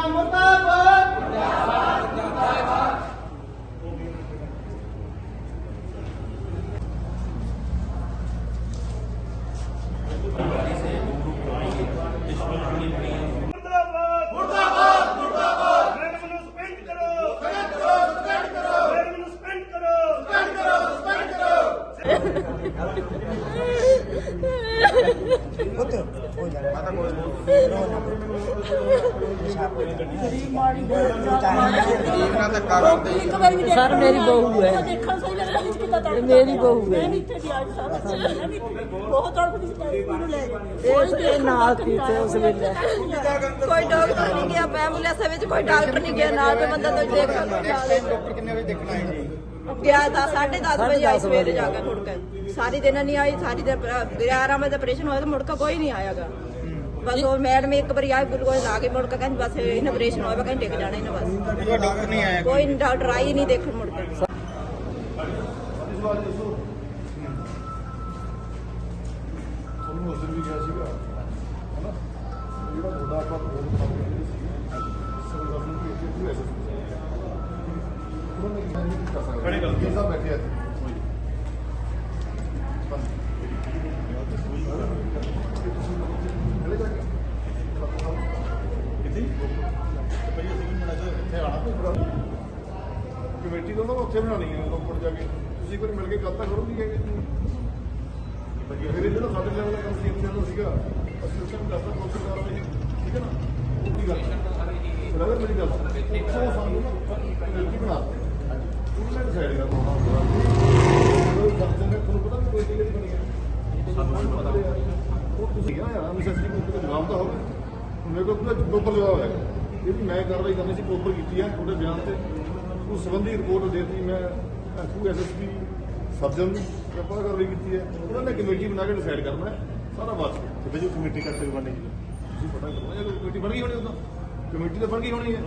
Ramon Tapa! Sir ਮੇਰੀ ਬਹੂ ਹੈ। ਮੇਰੀ ਬਹੂ ਹੈ। ਬਹੁਤ ਇਹ ਨਾਲ ਸੀ ਤੇ ਉਸ ਵੇਲੇ। ਕੋਈ ਡਾਕਟਰ ਨਹੀਂ ਗਿਆ ਐਂਬੂਲੈਂਸ ਵਿੱਚ ਕੋਈ ਡਾਕਟਰ ਨਹੀਂ ਗਿਆ ਨਾਲ ਤੇ ਬੰਦਾ ਤੋਂ ਦੇਖਣ ਡਾਕਟਰ ਕਿੰਨੇ ਵਜੇ ਦੇਖਣ ਆਏ ਗਿਆ ਤਾਂ 10:30 ਵਜੇ ਆਈ ਸਵੇਰੇ ਜਾ ਕੇ ਮੁੜ ਕੇ। ਸਾਰੀ ਦਿਨ ਨਹੀਂ ਆਈ ਸਾਰੀ ਦਿਨ 11 ਵਜੇ ਆਪਰੇਸ਼ਨ ਹੋਇਆ ਤਾਂ ਮੁੜ ਕੇ ਕੋਈ ਨਹੀਂ ਆਇਆਗਾ। ਬਸ ਉਹ ਮੈਡਮ ਇੱਕ ਵਾਰੀ ਆਈ ਗਲੂਕੋਜ਼ ਲਾ ਕੇ ਮੁੜ ਕੇ ਕਹਿੰਦੀ ਬਸ ਇਹਨਾਂ ਆਪਰੇਸ਼ਨ ਹੋਇਆ ਕਹਿੰਦੀ ਟਿਕ ਜਾਣਾ ਇਹਨਾਂ ਬਸ। ਕੋਈ ਡਾਕਟਰ ਨਹੀਂ ਆਇਆ? ਕੋਈ ਨੀ ਡਾਕਟਰ ਆਈ ਨਹੀਂ ਦੇਖਣ ਮੁੜ ਕੇ। ਤੁਹਾਨੂੰ ਦਿਨ ਵੀ ਗਿਆ ਸੀਗਾ ਹਨਾ ਜਿਹੜਾ ਆਪਾਂ ਸੀ ਨੂੰ ਇੱਥੇ ਪੂਰੇ ਐਸਐਸ ਖੜੇ ਗੱਲ ਸਾਹਿਬ ਬੈਠੇ ਆ ਇੱਥੇ ਬਸ ਚਲੇ ਜਾ ਕੇ ਕਿੱਥੇ ਪਈਏ ਸੀ ਮੁੰਡਾ ਜੋ ਇੱਥੇ ਆਣਾ ਤੇ ਬੜਾ ਕਮੇਟੀ ਤੋਂ ਨਾ ਉੱਥੇ ਬਣਾਣੀ ਹੈ ਉੱਪਰ ਜਾ ਕੇ। ਤੁਸੀਂ ਕੋਈ ਮਿਲ ਕੇ ਗੱਲ ਤਾਂ ਕਰੋ ਨਹੀਂ ਹੈਗੇ ਫਿਰ ਇਹ ਜਿਹੜਾ ਸਾਡੇ ਲੈਵਲ ਦਾ ਕੰਮ ਸੀ ਇੱਥੇ ਦਾ ਸੀਗਾ ਅਸੀਂ ਉਸ ਨੂੰ ਦੱਸਦਾ ਕੋਸ਼ਿਸ਼ ਕਰ ਰਹੇ ਠੀਕ ਹੈ ਨਾ? ਉਹ ਕੀ ਗੱਲ? ਬਰਾਬਰ ਮੇਰੀ ਗੱਲ ਸੋ ਸਾਨੂੰ ਨਾ ਕਮੇਟੀ ਬਣਾ ਉਹਨਾਂ ਨੇ ਡਿਸਾਈਡ ਕਰਨਾ ਹੋਣਾ ਉਹ ਸੰਸਦ ਨੇ ਤੁਹਾਨੂੰ ਪਤਾ ਵੀ ਕੋਈ ਕਿਹੜੀ ਬਣੀ ਹੈ? ਸਾਨੂੰ ਨਹੀਂ ਪਤਾ। ਉਹ ਤੁਸੀਂ ਕਿਹਾ ਯਾਰ ਨੈਸੈਸਿਟੀ ਕੋਈ ਜਵਾਬ ਤਾਂ ਹੋਵੇ। ਮੇਰੇ ਕੋਲ ਪੂਰਾ ਪ੍ਰੋਪਰ ਜਵਾਬ ਹੈ। ਇਹ ਵੀ ਮੈਂ ਕਾਰਵਾਈ ਕਰਨੀ ਸੀ ਪ੍ਰੋਪਰ ਕੀਤੀ ਹੈ ਤੁਹਾਡੇ ਬਿਆਨ ਤੇ। ਉਸ ਸੰਬੰਧੀ ਰਿਪੋਰਟ ਦੇਤੀ। ਮੈਂ ਐਸਪੀ ਐਸਐਸਪੀ ਸਰਜਨ ਨੂੰ ਕਿਰਪਾ ਕਾਰਵਾਈ ਕੀਤੀ ਹੈ। ਉਹਨਾਂ ਨੇ ਕਮੇਟੀ ਬਣਾ ਕੇ ਡਿਸਾਈਡ ਕਰਨਾ ਹੈ। ਸਾਰਾ ਬਾਤ ਤੇ ਜੋ ਕਮੇਟੀ ਕਰਕੇ ਬਣੀ ਤੁਸੀਂ ਪਤਾ ਕਰੋ। ਜੇ ਕਮੇਟੀ ਬਣ ਗਈ ਹੋਣੀ ਉਦੋਂ। ਕਮੇਟੀ ਤਾਂ ਬਣ ਗਈ ਹੋਣੀ ਹੈ।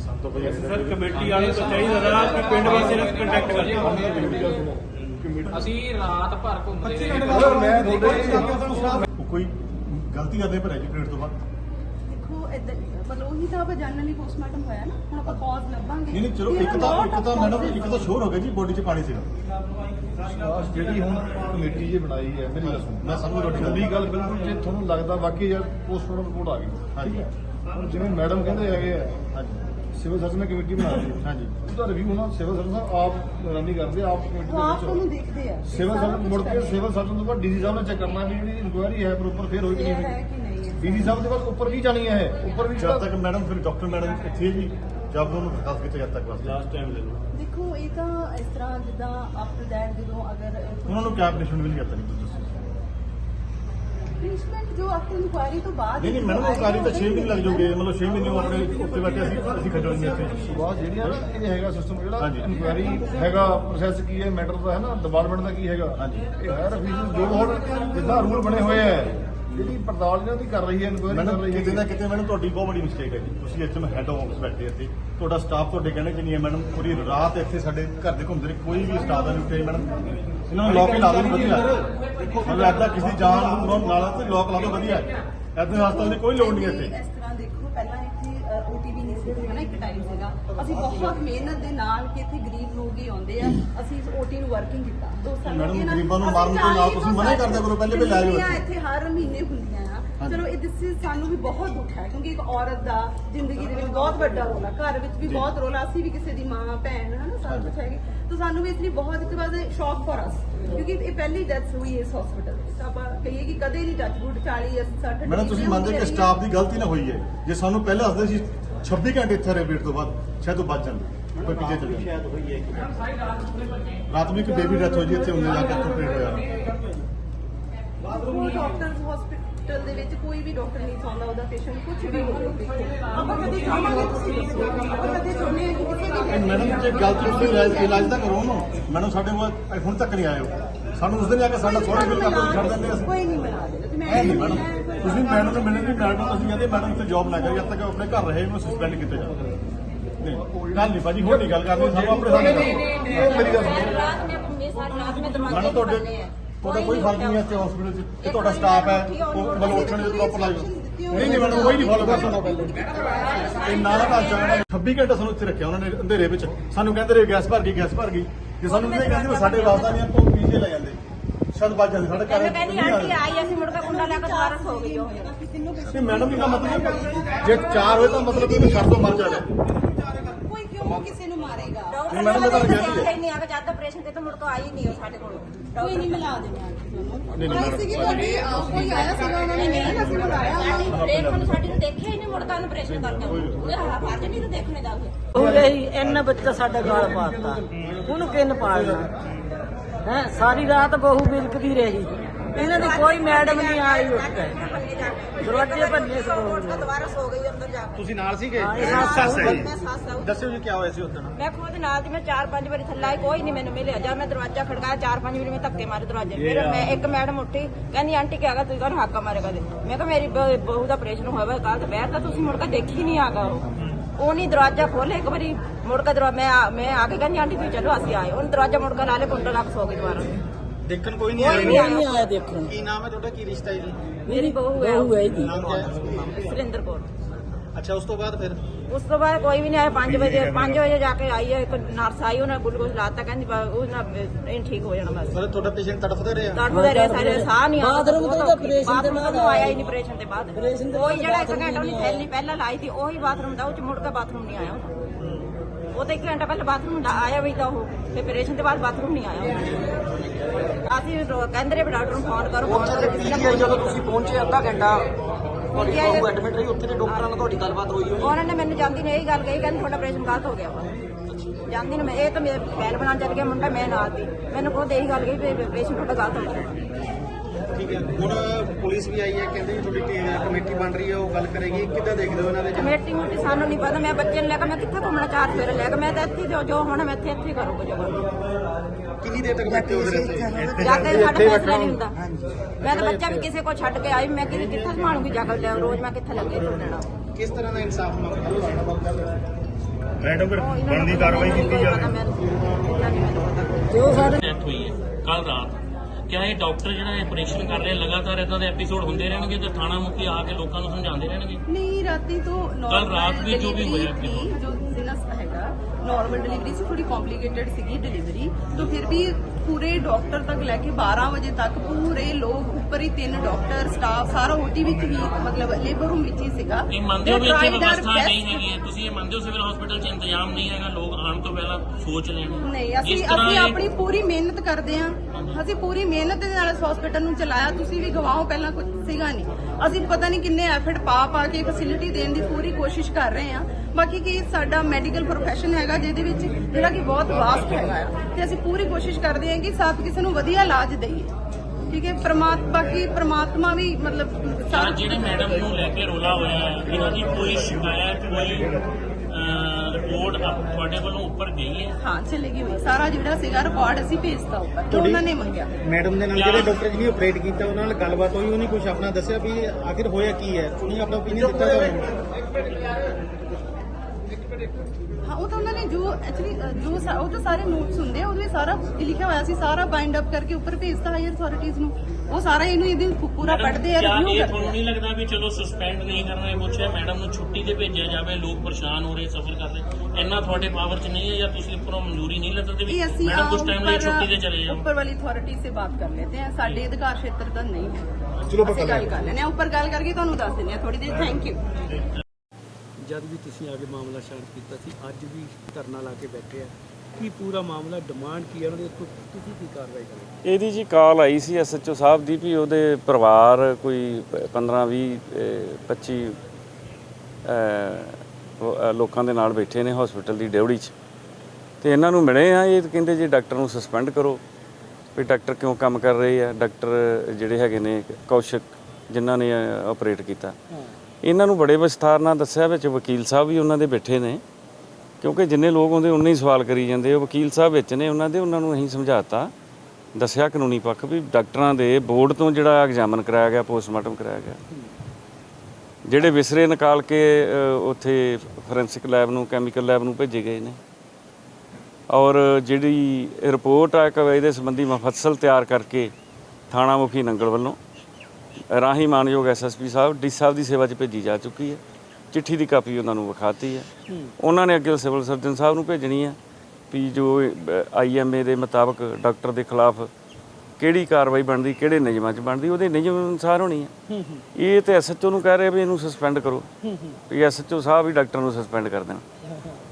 ਸਰ ਕਮੇਟੀ ਵਾਲੇ ਤੋਂ ਚਾਹੀਦਾ ਨਾ ਕਿ ਪਿੰਡ ਵਾਸੀ ਨਾਲ ਕੰਟੈਕਟ ਕਰੀਏ ਦਾ ਅਸੀਂ ਰਾਤ ਭਰ ਘੁੰਮਦੇ ਰਹੇ ਮੈਂ ਤੁਹਾਡੇ ਕੋਈ ਗਲਤੀ ਕਰਦੇ ਪਰ ਐਜੂਕੇਟ ਤੋਂ ਬਾਅਦ। ਇਦਾਂ ਮਤਲਬ ਉਹੀ ਤਾਂ ਆਪਾਂ ਜਾਣਨ ਲਈ ਪੋਸਟਮਾਰਟਮ ਹੋਇਆ ਨਾ। ਹੁਣ ਆਪਾਂ ਕਾਜ਼ ਲੱਭਾਂਗੇ। ਨਹੀਂ ਨਹੀਂ ਚਲੋ ਇੱਕ ਤਾਂ ਇੱਕ ਤਾਂ ਮੈਡਮ ਇੱਕ ਤਾਂ ਸ਼ੋਰ ਹੋ ਗਿਆ ਜੀ ਬੋਡੀ 'ਚ ਪਾਣੀ ਸੀਗਾ। ਜਿਹੜੀ ਹੁਣ ਕਮੇਟੀ ਜੇ ਬਣਾਈ ਹੈ ਮੇਰੀ ਗੱਲ ਸੁਣੋ। ਮੈਂ ਸਮਝ ਤੁਹਾਡੀ ਗੱਲ ਦੀ ਗੱਲ ਬਿਲਕੁਲ ਜੇ ਤੁਹਾਨੂੰ ਲੱਗਦਾ ਵਾਕਈ ਯਾਰ ਪੋਸਟਮਾਰਟਮ ਰਿਪੋਰਟ ਆ ਗਈ। ਠੀਕ ਹੈ। ਹੁਣ ਜਿਵੇਂ ਮੈਡਮ ਕਹਿੰਦੇ ਹੈਗੇ ਆ ਹਾਂਜੀ। ਸਿਵਲ ਸਰਜਨ ਨੇ ਕਮੇਟੀ ਬਣਾ ਲਈ। ਹਾਂਜੀ। ਉਹਦਾ ਰਿਵਿਊ ਹੁਣ ਸਿਵਲ ਸਰਜਨ ਸਾਹਿਬ ਆਪ ਰਨੀ ਕਰਦੇ ਆਪ ਕਮੇਟੀ ਦੇ ਤੁਹਾਨੂੰ ਵਿੱਚ। ਦੇਖਦੇ ਆ। ਸਿਵਲ ਸਰਜਨ ਮੁੜ ਕੇ ਸਿਵਲ ਸਰਜਨ ਤੋਂ ਬਾਅਦ ਡੀਸੀ ਸਾਹਿਬ ਨੇ ਚੈੱਕ ਕਰਨਾ ਵੀ ਜਿਹੜੀ ਇਨਕੁਆਇਰੀ ਹੈ ਪ੍ਰੋਪਰ ਫੇਰ ਹੋਈ ਕਿ ਨਹੀਂ ਹੈ ਹੋਈ ਕਿ ਨਹੀਂ ਹੈ ਡੀਸੀ ਸਾਹਿਬ ਦੇ ਬਾਅਦ ਉੱਪਰ ਵੀ ਜਾਣੀ ਹੈ ਉੱਪਰ ਵੀ ਜਦ ਤੱਕ ਮੈਡਮ ਫਿਰ ਡਾਕਟਰ ਮੈਡਮ ਇੱਥੇ ਜੀ ਜਦ ਉਹਨੂੰ ਦਰਖਾਸਤ ਕੀਤੇ ਜਦ ਤੱਕ ਵਾਸਤੇ ਲਾਸਟ ਟਾਈਮ ਲੈ ਲਓ ਦੇਖੋ ਇਹ ਤਾਂ ਇਸ ਤਰ੍ਹਾਂ ਜਿੱਦਾਂ ਆਫਟਰ ਦੈਟ ਜਦੋਂ ਅਗਰ ਉਹਨਾਂ ਨੂੰ ਕਿਆ ਪਨਿਸ਼ਮੈਂਟ ਮਿਲ ਜਾਂਦਾ ਨਹੀਂ ਤੁਸੀਂ ਪਨਿਸ਼ਮੈਂਟ ਜੋ ਆਫਟਰ ਇਨਕੁਆਇਰੀ ਤੋਂ ਬਾਅਦ ਨਹੀਂ ਨਹੀਂ ਮੈਡਮ ਕਾਰੀ ਤਾਂ 6 ਮਹੀਨੇ ਲੱਗ ਜਾਓਗੇ ਮਤਲਬ 6 ਮਹੀਨੇ ਉਹ ਆਪਣੇ ਉੱਤੇ ਬੈਠੇ ਅਸੀਂ ਅਸੀਂ ਖਜੋਈਏ ਇੱਥੇ। ਸੁਬਾਹ ਜਿਹੜੀਆਂ ਨਾ ਇਹ ਹੈਗਾ ਸਿਸਟਮ ਜਿਹੜਾ। ਇਨਕੁਆਇਰੀ ਹੈਗਾ ਪ੍ਰੋਸੈਸ ਕੀ ਹੈ ਮੈਟਰ ਦਾ ਹੈ ਨਾ ਡਿਪਾਰਟਮੈਂਟ ਦਾ ਕੀ ਹੈਗਾ ਹਾਂਜੀ। ਇਹ ਹੈ ਰਫੀਜ਼ ਜੋ ਹੁਣ ਜਿੱਦਾਂ ਰੂਲ ਬਣੇ ਹੋਏ ਹੈ ਜਿਹੜੀ ਪੜਤਾਲ ਇਹਨਾਂ ਦੀ ਕਰ ਰਹੀ ਹੈ ਇਨਕੁਆਇਰੀ ਕਰ ਮੈਡਮ ਰਹੀ ਕਿਤੇ ਨਾ ਹੈ ਕਿਤੇ ਮੈਡਮ ਤੁਹਾਡੀ ਬਹੁਤ ਵੱਡੀ ਮਿਸਟੇਕ ਹੈ ਜੀ। ਤੁਸੀਂ ਇੱਥੇ ਮੈਂ ਹੈਡ ਆਫਿਸ ਬੈਠੇ ਇੱਥੇ। ਤੁਹਾਡਾ ਸਟਾਫ ਤੁਹਾਡੇ ਕਹਿਣੇ ਚ ਨਹੀਂ ਹੈ ਮੈਡਮ ਪੂਰੀ ਰਾਤ ਇੱਥੇ ਸਾਡੇ ਘਰ ਦੇ ਘੁੰਮਦੇ ਰਹੇ। ਕੋਈ ਵੀ ਸਟਾਫ ਦਾ ਨਹੀਂ ਉੱਠਿਆ ਜੀ ਮੈਡਮ। ਇਹਨਾਂ ਨੂੰ ਲੋਕ ਹੀ ਲਾ ਦੋ ਵਧੀਆ। ਮਤਲਬ ਐਦਾਂ ਕਿਸੇ ਦੀ ਜਾਨ ਨੂੰ ਮਰੋ ਨਾਲ ਤੇ ਲੋਕ ਲਾ ਦੋ ਵਧੀਆ। ਐਦਾਂ ਹਸਪਤਾਲ ਦੀ ਕੋਈ ਲੋੜ ਨਹੀਂ ਇੱਥੇ। ਇਸ ਤਰ੍ਹਾਂ ਦੇਖੋ ਪਹਿਲਾਂ ਇੱਥੇ ਓਟੀਵੀ ਨਹੀਂ ਸੀ ਹੁੰਦਾ ਨਾ ਇੱਕ ਟਾਈਮ ਸੀਗਾ ਅਸੀਂ ਬਹੁਤ ਮਿਹਨਤ ਦੇ ਨਾਲ ਕਿ ਇੱਥੇ ਗਰੀਬ ਲੋਕ ਹੀ ਆਉਂਦੇ ਆ ਅਸੀਂ ਓਟੀ ਨੂੰ ਵਰਕਿੰਗ ਕੀਤਾ ਮੈਡਮ। ਗਰੀਬਾਂ ਨੂੰ ਮਾਰਨ ਤੋਂ ਨਾਲ 40 ਤੁਸੀਂ ਮਨਾ ਹੀ ਕਰਦੇ ਕਰੋ, ਪਹਿਲੇ ਵੀ ਲੈ ਜਾਓ ਡਿਲੀਵਰੀਆਂ ਇੱਥੇ। ਇੱਥੇ ਹਰ ਮਹੀਨੇ ਹੁੰਦੀਆਂ ਆ ਹਾਂਜੀ। ਚਲੋ ਇਹ ਦਿਸ ਇਜ਼ ਸਾਨੂੰ ਵੀ ਬਹੁਤ ਦੁੱਖ ਹੈ ਕਿਉਂਕਿ ਇੱਕ ਔਰਤ ਦਾ ਜ਼ਿੰਦਗੀ ਦੇ ਵਿੱਚ ਬਹੁਤ ਵੱਡਾ ਰੋਲ ਆ ਘਰ ਵਿੱਚ ਵੀ। ਬਹੁਤ ਰੋਲ ਆ ਅਸੀਂ ਵੀ ਕਿਸੇ ਦੀ ਮਾਂ ਭੈਣ ਹਨਾ ਸਭ ਕੁਝ ਹੈਗੇ ਤਾਂ ਸਾਨੂੰ ਵੀ ਇਸ ਲਈ ਬਹੁਤ ਇੱਕ ਵਾਰ ਸ਼ੌਕ ਫॉर ਅਸ ਕਿਉਂਕਿ ਇਹ ਪਹਿਲੀ ਡੈਥ ਹੋਈ ਇਸ ਹਸਪੀਟਲ ਵਿੱਚ ਆਪਾਂ ਕਹੀਏ ਕਿ ਕਦੇ ਨਹੀਂ ਟੱਚ ਵੁੱਡ 40 60 ਮੈਡਮ ਤੁਸੀਂ ਮੰਨਦੇ ਕਿ ਸਟਾਫ ਦੀ ਗਲਤੀ ਨਾ ਹੋਈ ਹੈ ਜੇ ਸਾਨੂੰ ਪਹਿਲਾਂ ਦੱਸਦੇ ਸੀ 26 ਘੰਟੇ ਇੱਥੇ ਰਹੇ ਵੇਟ ਤੋਂ ਬਾਅਦ ਸ਼ਾਇਦ ਉਹ ਬਚ ਜਾਂਦੇ ਕੋਈ ਪਿੱਛੇ ਚੱਲ ਸ਼ਾਇਦ ਹੋਈ ਹੈ ਰਾਤ ਨੂੰ ਇੱਕ ਬੇਬੀ ਡੈਥ ਹੋਈ ਜੀ ਇੱਥੇ ਹੁੰਦੇ ਜਾ ਕੇ ਇੱਥੋਂ ਪੇਟ ਹੋਇਆ। ਕੋਈ ਡਾਕਟਰ ਹਸਪੀਟਲ ਦੇ ਵਿੱਚ ਕੋਈ ਵੀ ਡਾਕਟਰ ਨਹੀਂ ਚਾਹੁੰਦਾ ਉਹਦਾ ਪੇਸ਼ੈਂਟ ਕੁਝ ਵੀ ਹੋਵੇ। ਆਪਾਂ ਕਦੇ ਚਾਹਾਂਗੇ ਤੁਸੀਂ ਦੱਸੋ। ਆਪਾਂ ਕਦੇ ਚਾਹੁੰਦੇ ਹਾਂ ਕਿ ਕਿਸੇ ਦੀ ਮੈਡਮ ਜੇ ਗਲਤੀ ਤੁਸੀਂ ਇਲਾਜ ਇਲਾਜ ਤਾਂ ਕਰੋ ਨਾ। ਮੈਡਮ ਸਾਡੇ ਕੋਲ ਹੁਣ ਤੱਕ ਨਹੀਂ ਆਏ ਹੋ ਸਾਨੂੰ ਉਸ ਦਿਨ ਆ ਕੇ ਸਾਡਾ ਛੱਡ ਦਿੰਦੇ ਅਸੀਂ ਕੋਈ ਨਹੀਂ ਮਿਲਾ ਦੇ ਤੇ ਐ ਨਹੀਂ ਮੈਡਮ ਮੈਂ ਤੁਸੀਂ ਮੈਡਮ ਨੂੰ ਮਿਲਣ ਦੀ ਮੈਡਮ ਅਸੀਂ ਕਹਿੰਦੇ ਮੈਡਮ ਤੇ ਜੌਬ ਨਾ ਕਰੇ ਜਦ ਤੱਕ ਆਪਣੇ ਘਰ ਰਹੇ ਇਹਨੂੰ ਸਸਪੈਂਡ ਕੀਤਾ ਜਾਵੇ ਨਹੀਂ ਗੱਲ ਨਹੀਂ ਭਾਜੀ ਹੋਰ ਨਹੀਂ ਗੱਲ ਕਰਨੀ ਸਭ ਆਪਣੇ ਸਾਹਮਣੇ ਨਹੀਂ ਉੱਠਣ ਦੇ ਪ੍ਰੋਪਰ ਲਾਈਓ ਨਹੀਂ ਨਹੀਂ ਨਹੀਂ ਫੋਲੋ ਕਰ ਸਕਦਾ। ਇਹ ਨਾਰਾ ਦਾ ਜਾਣਾ 26 ਘੰਟੇ ਸਾਨੂੰ ਰੱਖਿਆ ਉਹਨਾਂ ਨੇ ਅੰਧੇਰੇ ਵਿੱਚ। ਸਾਨੂੰ ਕਹਿੰਦੇ ਭਰ ਗਈ ਗੈਸ ਭਰ ਗਈ। ਜੇ ਸਾਨੂੰ ਕਹਿੰਦੇ ਸਾਡੇ ਵਾਸਤਾ ਪੀਜੇ ਲੈ ਜਾਂਦੇ। ਸ਼ਾਇਦ ਵੱਜ ਜਾਂਦੇ ਸਾਡੇ ਘਰ ਮੈਨੂੰ ਕਹਿੰਦੀ ਆਂਟੀ ਆਈ ਅਸੀਂ ਮੁੜ ਕੇ ਕੁੰਡਾ ਲੈ ਕੇ ਦੁਬਾਰਾ ਸੋ ਗਈ ਉਹ ਨਹੀਂ ਮੈਡਮ ਇਹਦਾ ਮਤਲਬ? ਜੇ 4 ਹੋਏ ਤਾਂ ਮਤਲਬ ਇਹਨੂੰ ਛੱਡ ਦੋ ਮਰ ਜਾਵੇ ਕੋਈ ਕਿਉਂ ਕਿਸੇ ਨੂੰ ਮਾਰੇਗਾ? ਨਹੀਂ, ਮੈਡਮ, ਇਹ ਤਾਂ ਕਹਿੰਦੀ ਹੈ। ਨਹੀਂ ਆ ਕੇ ਜਦ ਆਪਰੇਸ਼ਨ ਤੇ ਤਾਂ ਮੁੜ ਕੇ ਆਈ ਨਹੀਂ ਉਹ ਸਾਡੇ ਕੋਲ। ਕੋਈ ਨਹੀਂ ਮਿਲਾ ਦੇਣਾ ਨਹੀਂ ਨਹੀਂ ਮੈਡਮ। ਸੀਗੀ ਤੁਹਾਡੀ ਆਹ ਕੋਈ ਆਇਆ ਸੀਗਾ ਉਹਨਾਂ ਨੇ ਨਹੀਂ ਅਸੀਂ ਬੁਲਾਇਆ ਬ੍ਰੇਕ ਨੂੰ ਸਾਡੀ ਨੂੰ ਦੇਖਿਆ ਹੀ ਨਹੀਂ ਮੁੜ ਕੇ ਆਪਰੇਸ਼ਨ ਕਰਕੇ ਉਹਦੇ ਹੱਥ ਫਰਜ ਨਹੀਂ ਤਾਂ ਦੇਖਣੇ ਦਾ ਉਹ ਰਹੀ ਇੰਨਾ ਬੱਚਾ ਸਾਡਾ ਗਾਲ ਪਾਤਾ। ਉਹਨੂੰ ਕਿੰਨ ਪਾਲਣਾ? ਹੈ ਸਾਰੀ ਰਾਤ ਬਹੂ ਬਿਲਕਦੀ ਰਹੀ। ਇਹਨਾਂ ਦੀ ਕੋਈ ਮੈਡਮ ਨਹੀਂ ਆਈ ਉੱਠ ਕੇ ਦਰਵਾਜ਼ੇ ਭੰਨੇ ਸੋ ਦੁਬਾਰਾ ਸੋ ਗਈ ਅੰਦਰ ਜਾ ਕੇ ਤੁਸੀਂ ਨਾਲ ਸੀਗੇ ਹਾਂ, ਸੱਸ ਆਊ। ਮੈਂ ਸੱਸ ਆਊ ਦੱਸਿਓ ਜੀ ਕੀ ਹੋਇਆ ਸੀ ਉਦੋਂ ਮੈਂ ਖੁਦ ਨਾਲ ਦੀ ਮੈਂ ਚਾਰ ਪੰਜ ਵਾਰੀ ਥੱਲੇ ਆਈ ਕੋਈ ਨਹੀਂ ਮੈਨੂੰ ਮਿਲਿਆ। ਜਦ ਮੈਂ ਦਰਵਾਜ਼ਾ ਖੜਕਾਇਆ ਚਾਰ ਪੰਜ ਵਾਰੀ ਮੈਂ ਧੱਕੇ ਮਾਰੇ ਦਰਵਾਜ਼ੇ ਨੂੰ। ਫਿਰ ਮੈਂ ਇੱਕ ਮੈਡਮ ਉੱਠੀ ਕਹਿੰਦੀ ਆਂਟੀ ਕੀ ਆਗਾ ਤੁਸੀਂ ਕਹਨ ਹਾਕਾ ਮਾਰੇ ਕਦੇ? ਮੈਂ ਕਿਹਾ ਮੇਰੀ ਬ- ਬਹੂ ਦਾ ਆਪਰੇਸ਼ਨ ਹੋਇਆ ਕੱਲ ਦੁਪਹਿਰ ਤਾਂ ਤੁਸੀਂ ਮੁੜ ਕੇ ਦੇਖੀ ਨਹੀਂ ਆਗਾ ਉਹ। ਨਹੀਂ ਦਰਵਾਜ਼ਾ ਖੋਲੇ ਇੱਕ ਵਾਰੀ ਮੁੜ ਕੇ ਦਰਵਾਜ਼ਾ ਮੈਂ ਆ- ਮੈਂ ਆ ਕੇ ਕਹਿੰਦੀ ਆਂਟੀ ਤੁਸੀਂ ਚਲੋ ਅਸੀਂ ਆਏ। ਉਹਨੇ ਦਰਵਾਜ਼ਾ ਮੁੜ ਕੇ ਲਾ ਲੇ ਕੁੰਡਾ ਲੱਗ ਸੋ ਗਈ ਦੁਬਾਰਾ। ਦੇਖਣ ਕੋਈ ਨਹੀਂ ਕੋਈ ਆਇਆ ਨਹੀਂ ਕੋਈ ਨਹੀਂ ਆਇਆ ਦੇਖਣ। ਕੀ ਨਾਮ ਹੈ ਤੁਹਾਡਾ? ਕੀ ਰਿਸ਼ਤਾ ਹੈ ਜੀ? ਮੇਰੀ ਬਹੂ ਹੈ। ਬਹੂ ਹੈ ਇਹਦੀ ਨਾਮ ਕੀ ਹੈ ਸੁਰਿੰਦਰ ਕੌਰ। ਅੱਛਾ ਉਸ ਤੋਂ ਬਾਅਦ ਫਿਰ? ਉਸ ਤੋਂ ਬਾਅਦ ਕੋਈ ਵੀ ਨਹੀਂ ਆਇਆ 5 ਵਜੇ 5 ਵਜੇ ਜਾ ਕੇ ਆਈ ਹੈ ਇੱਕ ਨਰਸ ਆਈ ਉਹਨੇ ਗਲੂਕੋਜ਼ ਲਾਤਾ ਕਹਿੰਦੀ ਬਾ- ਉਹ ਨਾ ਇਹ ਠੀਕ ਹੋ ਜਾਣਾ ਬਸ। ਮਤਲਬ ਤੁਹਾਡਾ ਪੇਸ਼ੈਂਟ ਤੜਫਦਾ ਰਿਹਾ ਤੜਫਦੇ ਰਹੇ ਸਾਰੇ ਸਾਹ ਨਹੀਂ ਆਉਂਦਾ ਬਾਥਰੂਮ ਤੋਂ ਤਾਂ operation ਦੇ ਬਾਅਦ ਆਇਆ ਹੀ ਨਹੀਂ ਆਪਰੇਸ਼ਨ ਦੇ ਬਾਅਦ। operation ਦੇ ਕੋਈ ਬਾਅਦ ਜਿਹੜਾ ਇੱਕ bathroom ਘੰਟਾ ਉਹਨੇ ਨਹੀਂ। ਥੈਲੀ ਪਹਿਲਾਂ ਲਾਈ ਸੀ ਉਹੀ ਬਾਥਰੂਮ ਦਾ ਉਹ ਚ ਮੁੜ ਕੇ ਬਾਥਰੂਮ ਨਹੀਂ ਆਇਆ ਉਹਦਾ। ਉਹ ਤਾਂ ਇੱਕ ਘੰਟਾ ਪਹਿਲਾਂ ਬਾਥਰੂਮ ਦਾ ਆਇਆ ਵੀ ਤਾਂ ਉਹ ਤੇ ਆਪਰੇਸ਼ਨ ਦੇ ਬਾਅਦ ਬਾਥਰੂਮ ਨਹੀਂ ਆਇਆ ਉਹਦਾ। ਅਸੀਂ ਰੋ- ਕਹਿੰਦੇ ਰਹੇ ਵੀ ਡਾਕਟਰ ਨੂੰ ਫੋਨ ਕਰੋ ਕਿਸੇ ਜਦੋਂ ਤੁਸੀਂ ਪਹੁੰਚੇ ਅੱਧਾ ਘੰਟਾ ਤੁਹਾਡੀ ਬਹੂ ਐਡਮਿਟ ਰਹੀ ਉੱਥੇ ਦੇ ਡਾਕਟਰਾਂ ਨਾਲ ਤੁਹਾਡੀ ਗੱਲਬਾਤ ਹੋਈ ਉਹਨਾਂ ਨੇ ਮੈਨੂੰ ਜਾਂਦੀ ਨੇ ਇਹ ਗੱਲ ਕਹੀ ਕਹਿੰਦੇ ਤੁਹਾਡਾ ਆਪਰੇਸ਼ਨ ਗਲਤ ਹੋ ਗਿਆ ਵਾ। ਜਾਂਦੀ ਨੇ ਮੈਂ ਇਹ ਤਾਂ ਮੇਰੇ ਫੈਲ ਬਣਾਉਣ ਚੱਲ ਗਿਆ ਮੁੰਡਾ ਮੈਂ ਨਾਲ ਦੀ। ਮੈਨੂੰ ਖੁਦ ਇਹੀ ਗੱਲ ਕਹੀ ਵੀ ਆਪਰੇਸ਼ਨ ਤੁਹਾਡਾ ਗਲਤ ਹੋ ਗਿਆ। ਹੁਣ ਪੁਲਿਸ ਵੀ ਆਈ ਹੈ ਕਹਿੰਦੇ ਵੀ ਤੁਹਾਡੀ ਟੀਮ ਕਮੇਟੀ ਬਣ ਰਹੀ ਹੈ ਉਹ ਗੱਲ ਕਰੇਗੀ। ਕਿੱਦਾਂ ਦੇਖਦੇ ਹੋ ਇਹਨਾਂ ਦੇ ਕਮੇਟੀ ਮੁੱਟੀ ਸਾਨੂੰ ਨਹੀਂ ਪਤਾ। ਮੈਂ ਬੱਚੇ ਨੂੰ ਲੈ ਕੇ ਮੈਂ ਕਿੱਥੇ ਘੁੰਮਣਾ ਚਾਰ ਫੇਰੇ ਲੈ ਕੇ ਮੈਂ ਤਾਂ ਇੱਥੇ ਜੋ ਜੋ ਹੋਣਾ ਮੈਂ ਇੱਥੇ ਇੱਥੇ ਕਰੂੰਗਾ ਜੋ ਕਰਨਾ। ਕਿੰਨੀ ਦੇਰ ਤੱਕ ਬੈਠੇ ਹੋ ਰਹੇ ਜਾ ਕੇ ਸਾਡਾ ਫੈਸਲਾ ਨਹੀਂ ਹੁੰਦਾ। ਮੈਂ ਤਾਂ ਬੱਚਾ ਵੀ ਕਿਸੇ ਕੋਲ ਛੱਡ ਕੇ ਆਈ ਮੈਂ ਕਿਤੇ ਕਿੱਥੇ ਸੰਭਾਲੂਗੀ ਜਾ ਕੇ? ਲੈ- ਰੋਜ਼ ਮੈਂ ਕਿੱਥੇ ਲੱਗੇ ਰਹਿਣਾ ਕਿਸ ਤਰ੍ਹਾਂ ਦਾ ਇਨਸਾਫ ਮੰਗਦੇ? ਮੈਡਮ ਫਿਰ ਬਣਦੀ ਕਾਰਵਾਈ ਕੀਤੀ ਜਾਵੇ। ਜੋ ਸਾਡੇ ਡੈਥ ਹੋਈ ਹੈ। ਕੱਲ ਰਾਤ ਕਿਆ ਇਹ ਡਾਕਟਰ ਜਿਹੜਾ ਆਪਰੇਸ਼ਨ ਕਰ ਰਿਹਾ ਲਗਾਤਾਰ ਇਦਾਂ ਦੇ ਐਪੀਸੋਡ ਹੁੰਦੇ ਰਹਿਣਗੇ ਤੇ ਥਾਣਾ ਮੁਖੀ ਆ ਕੇ ਲੋਕਾਂ ਨੂੰ ਸਮਝਾਉਂਦੇ ਰਹਿਣਗੇ? ਨਹੀਂ ਰਾਤੀ ਤੋਂ ਕੱਲ੍ਹ ਰਾਤ ਵੀ ਜੋ ਵੀ ਹੋਇਆ ਸੀ ਜੋ ਬਿਜ਼ਨਸ ਹੈਗਾ ਨਾਰਮਲ ਡਿਲੀਵਰੀ ਸੀ ਥੋੜੀ ਕੰਪਲਿਕੇਟਡ ਸੀਗੀ ਡਿਲੀਵਰੀ ਤਾਂ ਫਿਰ ਵੀ ਪੂਰੇ ਡਾਕਟਰ ਤੱਕ ਲੈ ਕੇ 12 ਵਜੇ ਤੱਕ ਪੂਰੇ ਲੋਕ ਉੱਪਰ ਹੀ ਤਿੰਨ ਡਾਕਟਰ ਸਟਾਫ ਸਾਰਾ ਓਟੀ ਵਿੱਚ ਹੀ ਮਤਲਬ ਲੇਬਰ ਰੂਮ ਵਿੱਚ ਹੀ ਸੀਗਾ। ਇਹ ਮੰਨਦੇ ਹੋ ਵੀ ਇੱਥੇ ਵਿਵਸਥਾ ਨਹੀਂ ਹੈਗੀ ਤੁਸੀਂ ਇਹ ਮੰਨਦੇ ਹੋ ਸਿਵਲ ਹਸਪੀਟਲ 'ਚ ਇੰਤਜ਼ਾਮ ਨਹੀਂ ਹੈਗਾ? ਲੋਕ ਆਉਣ ਤੋਂ ਪਹਿਲਾਂ ਸੋਚ ਲੈਣ। ਨਹੀਂ ਅਸੀਂ ਤਰ੍ਹਾਂ ਅਸੀਂ ਇਹ- ਆਪਣੀ ਪੂਰੀ ਮਿਹਨਤ ਕਰਦੇ ਹਾਂ। ਅਸੀਂ ਪੂਰੀ ਮਿਹਨਤ ਦੇ ਨਾਲ ਇਸ ਹਸਪੀਟਲ ਨੂੰ ਚਲਾਇਆ। ਤੁਸੀਂ ਵੀ ਗਵਾਹੋ ਪਹਿਲਾਂ ਕੁਝ ਸੀਗਾ ਨਹੀਂ। ਅਸੀਂ ਪਤਾ ਨਹੀਂ ਕਿੰਨੇ ਐਫਰਟ ਪਾ ਪਾ ਕੇ ਫੈਸਿਲਿਟੀ ਦੇਣ ਦੀ ਪੂਰੀ ਕੋਸ਼ਿਸ਼ ਕਰ ਰਹੇ ਹਾਂ। ਬਾਕੀ ਕੀ ਸਾਡਾ ਮੈਡੀਕਲ ਪ੍ਰੋਫੈਸ਼ਨ ਹੈਗਾ ਜਿਹਦੇ ਵਿੱਚ ਜਿਹੜਾ ਕਿ ਬਹੁਤ ਵਾਸਟ ਹੈਗਾ ਆ। ਤੇ ਅਸੀਂ ਪੂਰੀ ਕੋਸ਼ਿਸ਼ ਕਰਦੇ ਹਾਂ ਕਿ ਸਭ ਕਿਸੇ ਨੂੰ ਵਧੀਆ ਇਲਾਜ ਦਈਏ। ਠੀਕ ਹੈ? ਪ੍ਰਮਾਤਮਾ ਬਾਕੀ ਪ੍ਰਮਾਤਮਾ ਵੀ ਮਤਲਬ ਸਭ ਜਿਹੜੇ ਮੈਡਮ ਨੂੰ ਲੈ ਕੇ ਰੋਲਾ ਹੋਇਆ ਹੈ ਇਹਨਾਂ ਦੀ ਕੋਈ ਸ਼ਿਕਾਇਤ ਕੋਈ ਰਿਪੋਰਟ ਤੁਹਾਡੇ ਵੱਲੋਂ ਉੱਪਰ ਗਈ ਹੈ? ਹਾਂ ਚਲੇਗੀ ਹੋਈ। ਸਾਰਾ ਜਿਹੜਾ ਸੀਗਾ ਰਿਕਾਰਡ ਅਸੀਂ ਭੇਜਤਾ ਉੱਪਰ ਤੇ ਉਹਨਾਂ ਨੇ ਮੰਗਿਆ। ਮੈਡਮ ਦੇ ਨਾਲ ਜਿਹੜੇ ਡਾਕਟਰ ਜਿਹਨੇ ਆਪਰੇਟ ਕੀਤਾ ਉਹਨਾਂ ਨਾਲ ਗੱਲਬਾਤ ਹੋਈ ਉਹਨੇ ਕੁਝ ਆਪਣਾ ਦੱਸਿਆ ਵੀ ਆਖਿਰ ਹੋਇਆ ਕੀ ਹੈ? ਉਹਨੇ ਆਪਣਾ ਓਪੀਨੀਅਨ ਦਿੱਤਾ ਹਾਂ ਉਹ ਤਾਂ ਉਹਨਾਂ ਨੇ ਜੋ ਐਕਚੁਅਲੀ ਜੋ ਸਾ- ਉਹ ਤਾਂ ਸਾਰੇ ਨੋਟਸ ਹੁੰਦੇ ਆ ਉਹਦੇ ਵਿੱਚ ਸਾਰਾ ਲਿਖਿਆ ਹੋਇਆ ਸੀ ਸਾਰਾ ਬਾਈਂਡ ਅਪ ਕਰਕੇ ਉੱਪਰ ਭੇਜਤਾ ਹਾਇਰ ਅਥਾਰਟੀਜ਼ ਨੂੰ। ਉਹ ਸਾਰਾ ਇਹਨੂੰ ਇਹਦੀ ਪੂਰਾ ਪੜਦੇ ਆ ਰਿਵਿਊ ਕਰਦੇ ਤੁਹਾਨੂੰ ਨਹੀਂ ਲੱਗਦਾ ਵੀ ਚਲੋ ਸਸਪੈਂਡ ਨਹੀਂ ਕਰਨਾ ਇਹ ਪੁੱਛਿਆ ਮੈਡਮ ਨੂੰ ਛੁੱਟੀ ਤੇ ਭੇਜਿਆ ਜਾਵੇ ਲੋਕ ਪਰੇਸ਼ਾਨ ਹੋ ਰਹੇ ਸਫਰ ਕਰਦੇ ਇੰਨਾ ਤੁਹਾਡੇ ਪਾਵਰ 'ਚ ਨਹੀਂ ਹੈ ਜਾਂ ਤੁਸੀਂ ਉੱਪਰੋਂ ਮਨਜ਼ੂਰੀ ਨਹੀਂ ਲੈਂਦੇ ਵੀ ਮੈਡਮ ਕੁਝ ਟਾਈਮ ਲਈ ਛੁੱਟੀ ਤੇ ਚਲੇ ਜਾਓ। ਉੱਪਰ ਵਾਲੀ ਅਥਾਰਟੀ ਸੇ ਬਾਤ ਕਰ ਲੈਂਦੇ ਆ ਸਾਡੇ ਅਧਿਕਾਰ ਖੇਤਰ ਦਾ ਨਹੀਂ ਹੈ। ਚਲੋ ਆਪਾਂ ਗੱਲ ਕਰ ਲੈਂਦੇ ਆ ਉੱਪਰ ਗੱਲ ਕਰਕੇ ਤੁਹਾਨੂੰ ਦੱਸ ਦਿੰਦੇ ਆ ਥੋੜੀ ਦੇਰ ਥੈਂਕ ਯੂ ਜਦ ਵੀ ਤੁਸੀਂ ਆ ਕੇ ਮਾਮਲਾ ਸ਼ਾਂਤ ਕੀਤਾ ਸੀ ਅੱਜ ਵੀ ਧਰਨਾ ਲਾ ਕੇ ਬੈਠੇ ਆ। ਕੀ ਪੂਰਾ ਮਾਮਲਾ ਡਿਮਾਂਡ ਕੀ ਹੈ? ਉਹਨਾਂ ਦੇ ਉੱਤੇ ਤੁਸੀਂ ਕੀ ਕਾਰਵਾਈ ਕਰੋਗੇ? ਇਹਦੀ ਜੀ ਕਾਲ ਆਈ ਸੀ ਐਸਐਚਓ ਸਾਹਿਬ ਦੀ ਵੀ ਉਹਦੇ ਪਰਿਵਾਰ ਕੋਈ 15 20 25 ਅਹ, ਉਹ, ਅਹ, ਲੋਕਾਂ ਦੇ ਨਾਲ ਬੈਠੇ ਨੇ ਹਸਪੀਟਲ ਦੀ ਡਿਊਟੀ 'ਚ। ਤੇ ਇਹਨਾਂ ਨੂੰ ਮਿਲੇ ਆ ਇਹ ਕਹਿੰਦੇ ਜੀ ਡਾਕਟਰ ਨੂੰ ਸਸਪੈਂਡ ਕਰੋ। ਵੀ ਡਾਕਟਰ ਕਿਉਂ ਕੰਮ ਕਰ ਰਹੇ ਆ? ਡਾਕਟਰ ਜਿਹੜੇ ਹੈਗੇ ਨੇ ਕੌਸ਼ਿਕ ਜਿਨ੍ਹਾਂ ਨੇ ਆਪਰੇਟ ਕੀਤਾ। ਇਹਨਾਂ ਨੂੰ ਬੜੇ ਵਿਸਥਾਰ ਨਾਲ ਦੱਸਿਆ ਵਿੱਚ ਵਕੀਲ ਸਾਹਿਬ ਵੀ ਉਹਨਾਂ ਦੇ ਬੈਠੇ ਨੇ। ਕਿਉਂਕਿ ਜਿੰਨੇ ਲੋਕ ਆਉਂਦੇ, ਉਨੇ ਹੀ ਸਵਾਲ ਕਰੀ ਜਾਂਦੇ ਉਹ ਵਕੀਲ ਸਾਹਿਬ ਵਿੱਚ ਨੇ ਉਹਨਾਂ ਦੇ, ਉਹਨਾਂ ਨੂੰ ਅਸੀਂ ਸਮਝਾਤਾ, ਦੱਸਿਆ ਕਾਨੂੰਨੀ ਪੱਖ ਵੀ ਡਾਕਟਰਾਂ ਦੇ ਬੋਰਡ ਤੋਂ ਜਿਹੜਾ ਐਗਜ਼ਾਮਨ ਕਰਾਇਆ ਗਿਆ, ਪੋਸਟਮਾਰਟਮ ਕਰਾਇਆ ਗਿਆ। ਜਿਹੜੇ ਵਿਸਰੇ ਨਿਕਾਲ ਕੇ ਉੱਥੇ ਫੋਰੈਂਸਿਕ ਲੈਬ ਨੂੰ, ਕੈਮੀਕਲ ਲੈਬ ਨੂੰ ਭੇਜੇ ਗਏ ਨੇ। ਔਰ ਜਿਹੜੀ ਰਿਪੋਰਟ ਆ ਕਿ ਇਹਦੇ ਸੰਬੰਧੀ ਮਫਸਲ ਤਿਆਰ ਕਰਕੇ ਥਾਣਾ ਮੁਖੀ ਨੰਗਲ ਵੱਲੋਂ ਰਾਹੀਂ ਮਾਨਯੋਗ ਐਸਐਸਪੀ ਸਾਹਿਬ, ਡੀ ਸਾਹਿਬ ਦੀ ਸੇਵਾ 'ਚ ਭੇਜੀ ਜਾ ਚੁੱਕੀ ਹੈ। ਚਿੱਠੀ ਦੀ ਕਾਪੀ ਉਹਨਾਂ ਨੂੰ ਵਿਖਾਤੀ ਹੈ। ਉਹਨਾਂ ਨੇ ਅੱਗੇ ਸਿਵਲ ਸਰਜਨ ਸਾਹਿਬ ਨੂੰ ਭੇਜਣੀ ਹੈ ਵੀ ਜੋ ਆਈਐਮਏ ਦੇ ਮੁਤਾਬਕ ਡਾਕਟਰ ਦੇ ਖਿਲਾਫ ਕਿਹੜੀ ਕਾਰਵਾਈ ਬਣਦੀ ਕਿਹੜੇ ਨਿਯਮਾਂ 'ਚ ਬਣਦੀ ਉਹਦੇ ਨਿਯਮ ਅਨੁਸਾਰ ਹੋਣੀ ਹੈ। ਇਹ ਤੇ ਐਸਐਚਓ ਨੂੰ ਕਹਿ ਰਹੇ ਵੀ ਇਹਨੂੰ ਸਸਪੈਂਡ ਕਰੋ। ਵੀ ਐਸਐਚਓ ਸਾਹਿਬ ਹੀ ਡਾਕਟਰ ਨੂੰ ਸਸਪੈਂਡ ਕਰ ਦੇਣ।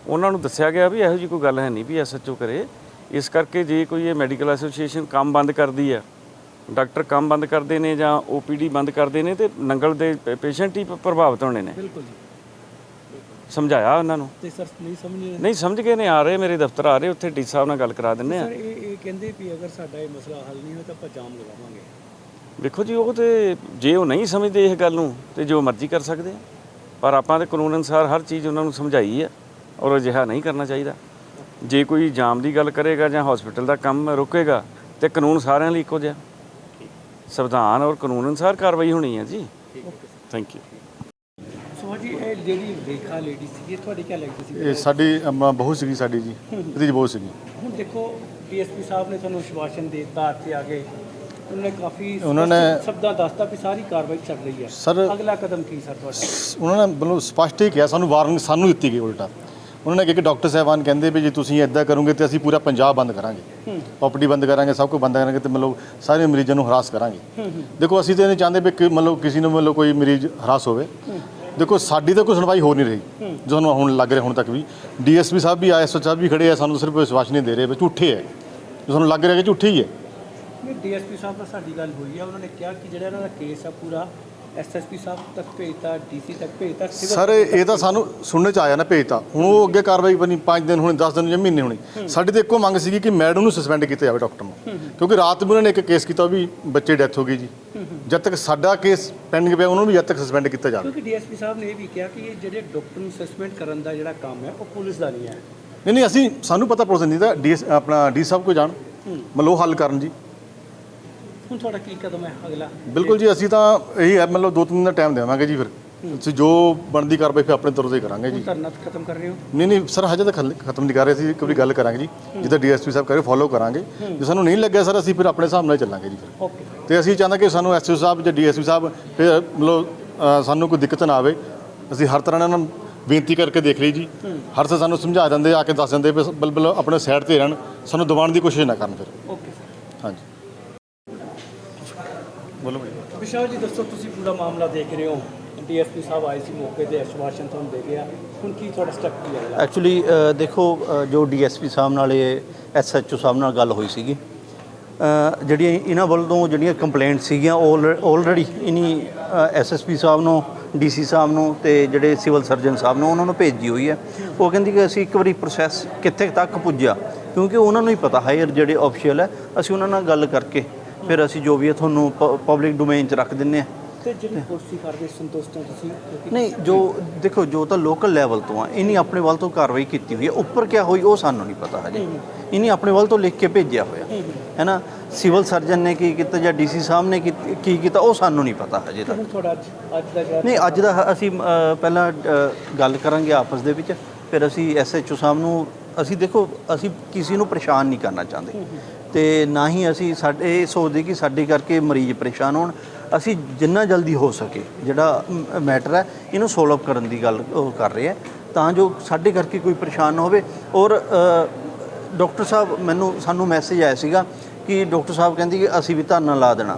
ਉਹਨਾਂ ਨੂੰ ਦੱਸਿਆ ਗਿਆ ਵੀ ਇਹੋ ਜੀ ਕੋਈ ਗੱਲ ਹੈ ਨਹੀਂ ਵੀ ਐਸਐਚਓ ਕਰੇ। ਇਸ ਕਰਕੇ ਜੇ ਕੋਈ ਇਹ ਮੈਡੀਕਲ ਐਸੋਸੀਏਸ਼ਨ ਕੰਮ ਬੰਦ ਕਰਦੀ ਹੈ ਡਾਕਟਰ ਕੰਮ ਬੰਦ ਕਰਦੇ ਨੇ ਜਾਂ ਓਪੀਡੀ ਬੰਦ ਕਰਦੇ ਨੇ ਤੇ ਨੰਗਲ ਦੇ ਪੇਸ਼ੈਂਟ ਹੀ ਪ੍ਰਭਾਵਿਤ ਹੋਣੇ ਨੇ। ਬਿਲਕੁਲ ਜੀ। ਸਮਝਾਇਆ ਉਹਨਾਂ ਨੂੰ? ਤੇ ਸਰ ਨਹੀਂ ਸਮਝ ਨਹੀਂ ਨਹੀਂ ਸਮਝ ਗਏ ਨੇ ਆ ਰਹੇ ਮੇਰੇ ਦਫ਼ਤਰ ਆ ਰਹੇ ਉੱਥੇ ਡੀ ਸਾਹਿਬ ਨਾਲ ਗੱਲ ਕਰਾ ਦਿੰਨੇ ਆ। ਸਰ ਇਹ ਇਹ ਕਹਿੰਦੇ ਵੀ ਅਗਰ ਸਾਡਾ ਇਹ ਮਸਲਾ ਹੱਲ ਨਹੀਂ ਹੋਇਆ ਤਾਂ ਆਪਾਂ ਜਾਮ ਲਗਾਵਾਂਗੇ ਵੇਖੋ ਜੀ ਉਹ ਤੇ ਜੇ ਉਹ ਨਹੀਂ ਸਮਝਦੇ ਇਹ ਗੱਲ ਨੂੰ ਤੇ ਜੋ ਮਰਜ਼ੀ ਕਰ ਸਕਦੇ ਆ। ਪਰ ਆਪਾਂ ਤੇ ਕਾਨੂੰਨ ਅਨੁਸਾਰ ਹਰ ਚੀਜ਼ ਉਹਨਾਂ ਨੂੰ ਸਮਝਾਈ ਹੈ ਔਰ ਅਜਿਹਾ ਨਹੀਂ ਕਰਨਾ ਚਾਹੀਦਾ। ਜੇ ਕੋਈ ਜਾਮ ਦੀ ਗੱਲ ਕਰੇਗਾ ਜਾਂ ਹਸਪੀਟਲ ਦਾ ਕੰਮ ਰੁਕੇਗਾ ਤੇ ਕਾਨੂੰਨ ਸਾਰਿਆਂ ਲਈ ਇੱਕੋ ਜਿਹਾ। ਸੰਵਿਧਾਨ ਔਰ ਕਾਨੂੰਨ ਅਨੁਸਾਰ ਕਾਰਵਾਈ ਹੋਣੀ ਹੈ ਜੀ। ਥੈਂਕ ਯੂ ਜਿਹੜੀ ਰੇਖਾ ਲੇਡੀ ਸੀ ਇਹ ਤੁਹਾਡੀ ਕੀ ਲੱਗਦੀ ਸੀ ਇਹ ਸਾਡੀ ਅਮ, ਬਹੂ ਸੀਗੀ ਸਾਡੀ ਜੀ ਇਹਦੀ ਬਹੂ ਸੀਗੀ। ਹੁਣ ਦੇਖੋ ਡੀਐਸਪੀ ਸਾਹਿਬ ਨੇ ਤੁਹਾਨੂੰ ਵਿਸ਼ਵਾਸਨ ਦੇ ਦਿੱਤਾ ਇੱਥੇ ਆ ਕੇ। ਉਹਨਾਂ ਕਾਫੀ ਉਹਨਾਂ ਨੇ- ਸਪਸ਼ਟ ਸ਼ਬਦਾਂ ਦੱਸਤਾ ਵੀ ਸਾਰੀ ਕਾਰਵਾਈ ਚੱਲ ਰਹੀ ਹੈ। ਸਰ- ਅਗਲਾ ਕਦਮ ਕੀ ਸਰ ਤੁਹਾਡਾ? ਉਹਨਾਂ ਨੇ ਮਤਲਬ ਸਪਸ਼ਟ ਹੀ ਕਿਹਾ ਸਾਨੂੰ ਵਾਰਨਿੰਗ ਸਾਨੂੰ ਦਿੱਤੀ ਗਈ ਉਲਟਾ। ਉਹਨਾਂ ਨੇ ਕਿਹਾ ਕਿ ਡਾਕਟਰ ਸਾਹਿਬਾਨ ਕਹਿੰਦੇ ਵੀ ਜੇ ਤੁਸੀਂ ਇਦਾਂ ਕਰੋਗੇ ਤੇ ਅਸੀਂ ਪੂਰਾ ਪੰਜਾਬ ਬੰਦ ਕਰਾਂਗੇ। ਓਪੀਡੀ ਬੰਦ ਕਰਾਂਗੇ ਸਭ ਕੁਝ ਬੰਦ ਕਰਾਂਗੇ ਤੇ ਮਤਲਬ ਸਾਰੇ ਮਰੀਜ਼ਾਂ ਨੂੰ ਹਰਾਸ ਕਰਾਂਗੇ। ਦੇਖੋ ਅਸੀਂ ਤਾਂ ਇਹ ਨਹੀਂ ਚਾਹੁੰਦੇ ਵੀ ਕਿ ਮਤਲਬ ਕਿਸੇ ਨੂੰ ਮਤਲਬ ਕੋਈ ਮਰੀਜ਼ ਹਰਾਸ ਹੋਵੇ। ਦੇਖੋ, ਸਾਡੀ ਤਾਂ ਕੋਈ ਸੁਣਵਾਈ ਹੋ ਨਹੀਂ ਰਹੀ। ਜੋ ਹੁਣ ਲੱਗ ਰਿਹਾ ਹੁਣ ਤੱਕ ਵੀ। ਡੀਐਸਪੀ ਸਾਹਿਬ ਵੀ ਆਈਐਸਓ ਸਾਹਿਬ ਵੀ ਖੜੇ ਆ, ਸਾਨੂੰ ਸਿਰਫ ਵਿਸ਼ਵਾਸ ਨਹੀਂ ਦੇ ਰਹੇ ਵੀ ਝੂਠੇ ਹੈ ਜੋ ਲੱਗ ਰਿਹਾ ਕਿ ਝੂਠੇ ਹੀ ਹੈ ਡੀਐਸਪੀ ਸਾਹਿਬ ਨਾਲ ਸਾਡੀ ਗੱਲ ਹੋਈ ਹੈ ਉਹਨਾਂ ਨੇ ਕਿਹਾ ਕਿ ਜਿਹੜਾ ਇਹਨਾਂ ਦਾ ਕੇਸ ਆ ਪੂਰਾ ਐਸਐਸਪੀ ਸਾਹਿਬ ਤੱਕ ਭੇਜਤਾ ਡੀਸੀ ਤੱਕ ਭੇਜਤਾ ਸਰ ਇਹ ਤਾਂ ਸਾਨੂੰ ਸੁਣਨੇ ਚ ਆਇਆ ਨਾ ਭੇਜਤਾ। ਹੁਣ ਉਹ ਅੱਗੇ ਕਾਰਵਾਈ ਬਣੀ 5 ਦਿਨ ਹੋਣੇ 10 ਦਿਨ ਜਾਂ ਮਹੀਨੇ ਹੋਣੇ। ਸਾਡੀ ਤਾਂ ਇੱਕੋ ਮੰਗ ਸੀਗੀ ਕਿ ਮੈਡਮ ਨੂੰ ਸਸਪੈਂਡ ਕੀਤਾ ਜਾਵੇ ਡਾਕਟਰ ਨੂੰ। ਕਿਉਂਕਿ ਰਾਤ ਵੀ ਉਹਨਾਂ ਨੇ ਇੱਕ ਕੇਸ ਕੀਤਾ ਉਹ ਵੀ ਬੱਚੇ ਡੈਥ ਹੋ ਗਈ ਜੀ। ਜਦ ਤੱਕ ਸਾਡਾ ਕੇਸ ਪੈਂਡਿੰਗ ਪਿਆ ਉਹਨੂੰ ਵੀ ਜਦ ਤੱਕ ਸਸਪੈਂਡ ਕੀਤਾ ਜਾਵੇ। ਕਿਉਂਕਿ ਡੀਐਸਪੀ ਸਾਹਿਬ ਨੇ ਇਹ ਵੀ ਕਿਹਾ ਕਿ ਇਹ ਜਿਹੜੇ ਡਾਕਟਰ ਨੂੰ ਸਸਪੈਂਡ ਕਰਨ ਦਾ ਜਿਹੜਾ ਕੰਮ ਹੈ ਉਹ ਪੁਲਿਸ ਦਾ ਨਹੀਂ ਹੈ। ਨਹੀਂ ਨਹੀਂ ਅਸੀਂ ਸਾਨੂੰ ਪਤਾ ਪੁਲਿਸ ਨਹੀਂ ਦਾ ਡੀ ਆਪਣਾ ਡੀ ਸਾਹਿਬ ਕੋ ਜਾਣ। ਮਤਲਬ ਉਹ ਹੱਲ ਕਰਨ ਜੀ। ਹੁਣ ਤੁਹਾਡਾ ਕੀ ਕਦਮ ਹੈ ਅਗਲਾ? ਬਿਲਕੁਲ ਜੀ ਅਸੀਂ ਤਾਂ ਇਹੀ ਹੈ ਮਤਲਬ ਦੋ ਤਿੰਨ ਦਿਨ ਦਾ ਟਾਈਮ ਦੇਵਾਂਗੇ ਜੀ ਫਿਰ। ਅਸੀਂ ਜੋ ਬਣਦੀ ਕਾਰਵਾਈ ਫਿਰ ਆਪਣੇ ਤੌਰ ਤੇ ਕਰਾਂਗੇ ਜੀ। ਧਰਨਾ ਖਤਮ ਕਰ ਰਹੇ ਹੋ? ਨਹੀਂ ਨਹੀਂ ਸਰ ਹਜੇ ਤੱਕ ਖਲ- ਖਤਮ ਨਹੀਂ ਕਰ ਰਹੇ ਸੀ ਇੱਕ ਵਾਰੀ ਗੱਲ ਕਰਾਂਗੇ ਜੀ। ਜਿੱਦਾਂ ਡੀਐਸਪੀ ਸਾਹਿਬ ਕਰੇ ਫੋਲੋ ਕਰਾਂਗੇ। ਜੇ ਸਾਨੂੰ ਨਹੀਂ ਲੱਗਿਆ ਸਰ ਅਸੀਂ ਫਿਰ ਆਪਣੇ ਹਿਸਾਬ ਨਾਲ ਚੱਲਾਂਗੇ ਜੀ ਫਿਰ। ਓਕੇ। ਤੇ ਅਸੀਂ ਚਾਹੁੰਦੇ ਕਿ ਸਾਨੂੰ ਐਸਓ ਸਾਹਿਬ ਜਾਂ ਡੀਐਸਪੀ ਸਾਹਿਬ ਫਿਰ ਮਤਲਬ ਸਾਨੂੰ ਕੋਈ ਦਿੱਕਤ ਨਾ ਆਵੇ। ਅਸੀਂ ਹਰ ਤਰ੍ਹਾਂ ਨਾਲ ਬੇਨਤੀ ਕਰਕੇ ਦੇਖ ਲਈ ਜੀ। ਹਰ ਸੇ ਸਾਨੂੰ ਸਮਝਾ ਦਿੰਦੇ ਆ ਕੇ ਦੱਸ ਦਿੰਦੇ ਬਲਬਲ ਆਪਣੇ ਸਾਈਡ ਤੇ ਰਹਿਣ। ਸਾਨੂੰ ਦਬਾਉਣ ਦੀ ਕੋਸ਼ਿਸ਼ ਨਾ ਕਰਨ ਫਿਰ। Okay sir. ਹਾਂਜੀ। ਬੋਲੋ। ਭਾਈ ਵਿਸ਼ਾਲ ਜੀ ਦੱਸੋ ਤੁਸੀਂ ਪੂਰਾ ਮਾਮਲਾ ਦੇਖ ਰਹੇ ਹੋ? ਡੀਐਸਪੀ ਸਾਹਿਬ ਆਏ ਸੀ ਮੌਕੇ ਤੇ ਆਸ਼ਵਾਸਨ ਤੁਹਾਨੂੰ ਦੇ ਗਿਆ। ਹੁਣ ਕੀ ਤੁਹਾਡਾ ਸਟੈਪ ਕੀ ਹੈ? ਐਕਚੁਅਲੀ ਦੇਖੋ ਜੋ ਡੀਐਸਪੀ ਸਾਹਿਬ ਨਾਲ ਇਹ ਐਸਐਚਓ ਸਾਹਿਬ ਨਾਲ ਗੱਲ ਹੋਈ ਸੀਗੀ ਜਿਹੜੀਆਂ ਇਹਨਾਂ ਵੱਲੋਂ ਜਿਹੜੀਆਂ ਕੰਪਲੇਂਟ ਸੀਗੀਆਂ ਆਲਰੇਡੀ ਇਨੀ ਐਸਐਸਪੀ ਸਾਹਿਬ ਨੂੰ ਡੀਸੀ ਸਾਹਿਬ ਨੂੰ ਤੇ ਜਿਹੜੇ ਸਿਵਲ ਸਰਜਨ ਸਾਹਿਬ ਨੂੰ ਉਹਨਾਂ ਨੂੰ ਭੇਜੀ ਹੋਈ ਹੈ। ਉਹ ਕਹਿੰਦੀ ਕਿ ਅਸੀਂ ਇੱਕ ਵਾਰੀ ਪ੍ਰੋਸੈਸ ਕਿੱਥੇ ਤੱਕ ਪੁੱਜਿਆ ਕਿਉਂਕਿ ਉਹਨਾਂ ਨੂੰ ਹੀ ਪਤਾ ਹਾਇਰ ਜਿਹੜੇ ਆਫੀਸ਼ੀਅਲ ਹੈ ਅਸੀਂ ਉਹਨਾਂ ਨਾਲ ਗੱਲ ਕਰਕੇ ਫਿਰ ਅਸੀਂ ਜੋ ਵੀ ਹੈ ਤੁਹਾਨੂੰ ਪਬਲਿਕ ਡੋਮੇਨ 'ਚ ਰੱਖ ਦਿੰਨੇ ਆ ਤੇ ਜਿਹੜੀ ਕੁਰਸੀ ਕਰਦੇ ਸੰਤੁਸ਼ਟ ਹੋ ਤੁਸੀਂ ਕਿਉਂਕਿ ਨਹੀਂ ਜੋ ਦੇਖੋ ਜੋ ਤਾਂ ਲੋਕਲ ਲੈਵਲ ਤੋਂ ਆ ਇਨੀ ਆਪਣੇ ਵੱਲ ਤੋਂ ਕਾਰਵਾਈ ਕੀਤੀ ਹੋਈ ਹੈ। ਉੱਪਰ ਕਿਆ ਹੋਈ ਉਹ ਸਾਨੂੰ ਨਹੀਂ ਪਤਾ ਹਜੇ। ਇਨੀ ਆਪਣੇ ਵੱਲ ਤੋਂ ਲਿਖ ਕੇ ਭੇਜਿਆ ਹੋਇਆ। ਹੈ ਨਾ ਸਿਵਲ ਸਰਜਨ ਨੇ ਕੀ ਕੀਤਾ ਜਾਂ ਡੀਸੀ ਸਾਹਿਬ ਨੇ ਕੀ- ਕੀ ਕੀਤਾ ਉਹ ਸਾਨੂੰ ਨਹੀਂ ਪਤਾ ਹਜੇ ਤੱਕ। ਅੱਜ ਦਾ ਨਹੀਂ ਅੱਜ ਦਾ ਅਸੀਂ ਪਹਿਲਾਂ ਗੱਲ ਕਰਾਂਗੇ ਆਪਸ ਦੇ ਵਿੱਚ। ਫਿਰ ਅਸੀਂ ਐਸਐਚਓ ਸਾਹਿਬ ਨੂੰ ਅਸੀਂ ਦੇਖੋ ਅਸੀਂ ਕਿਸੇ ਨੂੰ ਪਰੇਸ਼ਾਨ ਨਹੀਂ ਕਰਨਾ ਚਾਹੁੰਦੇ। ਤੇ ਨਾ ਹੀ ਅਸੀਂ ਸਾਡੇ ਇਹ ਸੋਚਦੇ ਕਿ ਸਾਡੇ ਕਰਕੇ ਮਰੀਜ਼ ਪਰੇਸ਼ਾਨ ਹੋਣ। ਅਸੀਂ ਜਿੰਨਾ ਜਲਦੀ ਹੋ ਸਕੇ ਜਿਹੜਾ ਮੈਟਰ ਹੈ ਇਹਨੂੰ ਸੋਲਵ ਕਰਨ ਦੀ ਗੱਲ ਉਹ ਕਰ ਰਹੇ ਆ ਤਾਂ ਜੋ ਸਾਡੇ ਕਰਕੇ ਕੋਈ ਪਰੇਸ਼ਾਨ ਨਾ ਹੋਵੇ। ਔਰ ਡਾਕਟਰ ਸਾਹਿਬ ਮੈਨੂੰ ਸਾਨੂੰ ਮੈਸੇਜ ਆਇਆ ਸੀਗਾ ਕਿ ਡਾਕਟਰ ਸਾਹਿਬ ਕਹਿੰਦੀ ਕਿ ਅਸੀਂ ਵੀ ਧਰਨਾ ਲਾ ਦੇਣਾ।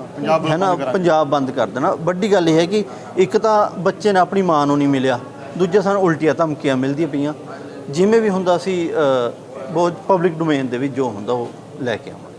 ਹੈ ਨਾ? ਪੰਜਾਬ ਬੰਦ ਕਰ ਦੇਣਾ। ਵੱਡੀ ਗੱਲ ਇਹ ਹੈ ਕਿ ਇੱਕ ਤਾਂ ਬੱਚੇ ਨੇ ਆਪਣੀ ਮਾਂ ਨੂੰ ਨਹੀਂ ਮਿਲਿਆ। ਦੂਜਾ ਸਾਨੂੰ ਉਲਟੀਆਂ ਧਮਕੀਆਂ ਮਿਲਦੀਆਂ ਪਈਆਂ। ਜਿਵੇਂ ਵੀ ਹੁੰਦਾ ਸੀ ਬਹੁਤ ਪਬਲਿਕ ਡੋਮੇਨ ਦੇ ਵਿੱਚ ਜੋ ਹੁੰਦਾ ਉਹ ਲੈ ਕੇ ਆਵਾਂ।